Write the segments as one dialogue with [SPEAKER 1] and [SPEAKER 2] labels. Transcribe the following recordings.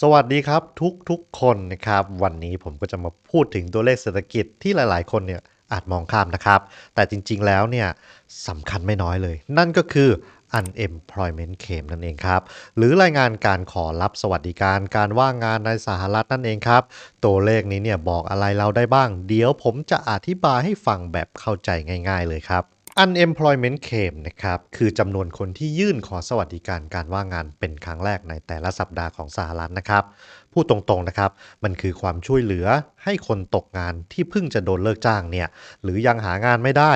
[SPEAKER 1] สวัสดีครับทุกทุกๆคนนะครับวันนี้ผมก็จะมาพูดถึงตัวเลขเศรษฐกิจที่หลายๆ คนเนี่ยอาจมองข้ามนะครับ แต่จริงๆแล้วเนี่ยสำคัญไม่น้อยเลย นั่นก็คือ unemployment claim นั่นเองครับ หรือรายงานการขอรับสวัสดิการการว่างงานในสหรัฐนั่นเองครับ ตัวเลขนี้เนี่ยบอกอะไรเราได้บ้าง เดี๋ยวผมจะอธิบายให้ฟังแบบเข้าใจง่าย ๆ เลยครับ unemployment claim นะครับ คือจำนวนคนที่ยื่นขอสวัสดิการการว่างงานเป็นครั้งแรกในแต่ละสัปดาห์ของสหรัฐนะครับพูดตรงๆนะครับ มันคือความช่วยเหลือให้คนตกงานที่เพิ่งจะโดนเลิกจ้างเนี่ย หรือยังหางานไม่ได้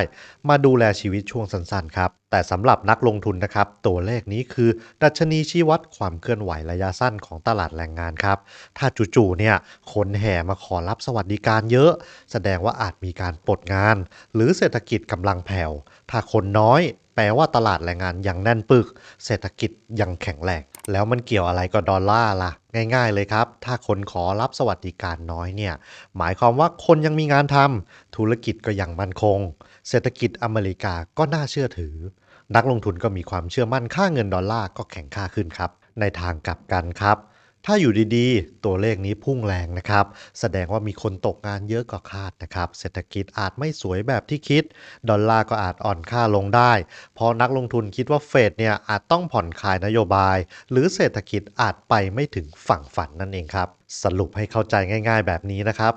[SPEAKER 1] มาดูแลชีวิตช่วงสั้นๆครับ แต่สำหรับนักลงทุนนะครับ ตัวเลขนี้คือดัชนีชี้วัดความเคลื่อนไหวระยะสั้นของตลาดแรงงานครับ ถ้าจู่ๆเนี่ยคนแห่มาขอรับสวัสดิการเยอะ แสดงว่าอาจมีการปลดงาน หรือเศรษฐกิจกำลังแผ่ว ถ้าคนน้อย แปลว่าตลาดแรงงานยังแน่นปึก เศรษฐกิจยังแข็งแรง แล้วมันเกี่ยวอะไรกับดอลลาร์ล่ะ ง่ายๆเลยครับ ถ้าคนขอรับสวัสดิการน้อยเนี่ย หมายความว่าคนยังมีงานทำธุรกิจก็ยังมั่นคง เศรษฐกิจอเมริกาก็น่าเชื่อถือ นักลงทุนก็มีความเชื่อมั่นค่าเงินดอลลาร์ก็แข็งค่าขึ้นครับ ในทางกลับกันครับ ถ้าอยู่ดีๆ ตัวเลขนี้พุ่งแรงนะครับ แสดงว่ามีคนตกงานเยอะกว่าคาดนะครับ เศรษฐกิจอาจไม่สวยแบบที่คิด ดอลลาร์ก็อาจอ่อนค่าลงได้ เพราะนักลงทุนคิดว่าเฟดเนี่ยอาจต้องผ่อนคลายนโยบาย หรือเศรษฐกิจอาจไปไม่ถึงฝั่งฝันนั่นเองครับ สรุปให้เข้าใจง่ายๆแบบนี้นะครับ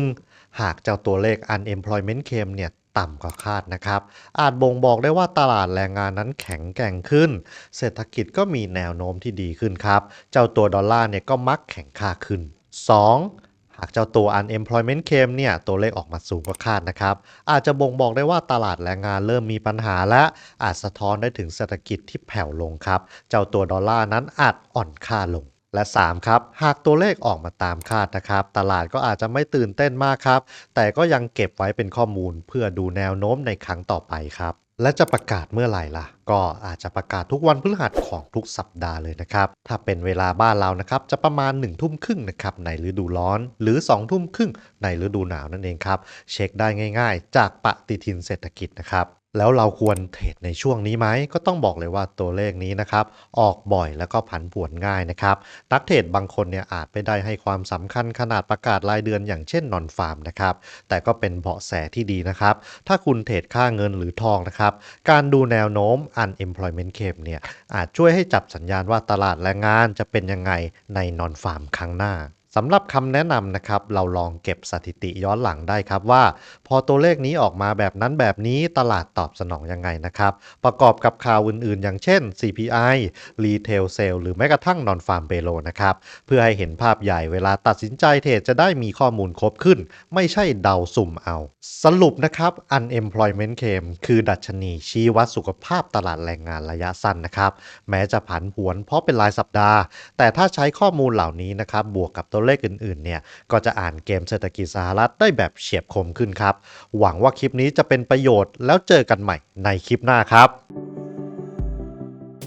[SPEAKER 1] 1. หากเจ้าตัวเลข unemployment claim เนี่ย ต่ำกว่าคาดนะครับ อาจบ่งบอกได้ว่าตลาดแรงงานนั้นแข็งแกร่งขึ้น เศรษฐกิจก็มีแนวโน้มที่ดีขึ้นครับ เจ้าตัวดอลลาร์เนี่ยก็มักแข็งค่าขึ้น 2. หากเจ้าตัว unemployment claim เนี่ยตัวเลขออกมาสูงกว่าคาดนะครับ อาจจะบ่งบอกได้ว่าตลาดแรงงานเริ่มมีปัญหาและอาจสะท้อนได้ถึงเศรษฐกิจที่แผ่วลงครับ เจ้าตัวดอลลาร์นั้นอาจอ่อนค่าลง และ 3 ครับ หากตัวเลขออกมาตามคาดนะครับ ตลาดก็อาจจะไม่ตื่นเต้นมากครับ แต่ก็ยังเก็บไว้เป็นข้อมูลเพื่อดูแนวโน้มในครั้งต่อไปครับ และจะประกาศเมื่อไหร่ล่ะ ก็อาจจะประกาศทุกวันพฤหัสของทุกสัปดาห์เลยนะครับ ถ้าเป็นเวลาบ้านเรานะครับจะประมาณ1นึ่ทุ่มครึ่งนะครับในฤดูร้อน หรือ2องทุ่มครึ่งในฤดูหนาวนั่นเองครับ เช็คได้ง่าย ๆ จากปฏิทินเศรษฐกิจนะครับแล้วเราควรเทรดในช่วงนี้ไหมก็ต้องบอกเลยว่าตัวเลขนี้นะครับออกบ่อยแล้วก็ผันผวนง่ายนะครับนักเทรดบางคนเนี่ยอาจไม่ได้ให้ความสำคัญขนาดประกาศรายเดือนอย่างเช่นนอนฟาร์มนะครับแต่ก็เป็นเบาะแสที่ดีนะครับ ถ้าคุณเทรดค่าเงินหรือทองนะครับ การดูแนวโน้ม unemployment claim เนี่ยอาจช่วยให้จับสัญญาณว่าตลาดแรงงานจะเป็นยังไงในนอนฟาร์มครั้งหน้า สำหรับคำแนะนำนะครับ เราลองเก็บสถิติย้อนหลังได้ครับว่า พอตัวเลขนี้ออกมาแบบนั้นแบบนี้ตลาดตอบสนองยังไงนะครับ ประกอบกับข่าวอื่นๆ อย่างเช่น CPI Retail Sale หรือแม้กระทั่ง Non Farm Payroll นะครับ เพื่อให้เห็นภาพใหญ่เวลาตัดสินใจเทรดจะได้มีข้อมูลครบขึ้น ไม่ใช่เดาสุ่มเอา สรุปนะครับ unemployment claim คือดัชนีชี้วัดสุขภาพตลาดแรงงานระยะสั้นนะครับ แม้จะผันผวนเพราะเป็นรายสัปดาห์ แต่ถ้าใช้ข้อมูลเหล่านี้นะครับบวกกับตัวเลขอื่นๆเนี่ยก็จะอ่านเกมเศรษฐกิจสหรัฐได้แบบเฉียบคมขึ้นครับ หวังว่าคลิปนี้จะเป็นประโยชน์แล้วเจอกันใหม่ในคลิปหน้าครับ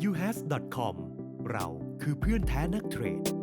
[SPEAKER 2] uhas.com เราคือเพื่อนแท้นักเทรด